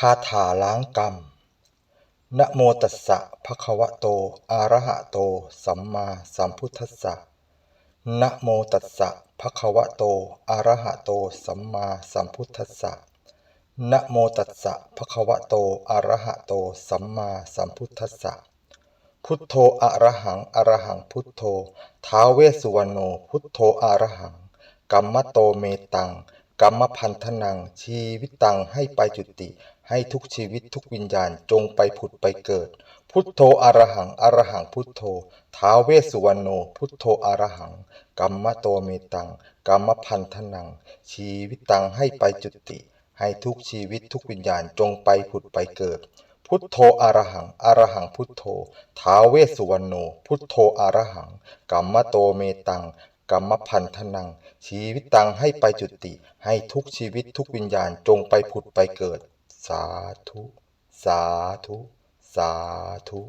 คาถาล้างกรรม นะโมตัสสะภะคะวะโต อะระหะโต สัมมาสัมพุทธัสสะ นะโมตัสสะภะคะวะโต อะระหะโต สัมมาสัมพุทธัสสะ นะโมตัสสะภะคะวะโต อะระหะโต สัมมาสัมพุทธัสสะ พุทโธอะระหัง อะระหัง พุทโธ ท้าเวสสุวรรณโน พุทโธอะระหัง กัมมะโตเมตัง กัมมพันธนัง ชีวิตตังให้ไปจุติ ให้ทุกชีวิตทุกวิญญาณจงไปผุดไปเกิด พุทโธอรหังอรหังพุทโธท้าเวสุวรรณโนพุทโธอรหังกัมมโตเมตังกัมมพันธนัง ชีวิตตังให้ไปจุติ ให้ทุกชีวิตทุกวิญญาณจงไปผุดไปเกิด พุทโธอรหังอรหังพุทโธท้าเวสุวรรณโนพุทโธอรหังกัมมโตเมตัง กรรมพันธนัง ชีวิตตังให้ไปจุติ ให้ทุกชีวิตทุกวิญญาณจงไปผุดไปเกิด สาธุ สาธุ สาธุ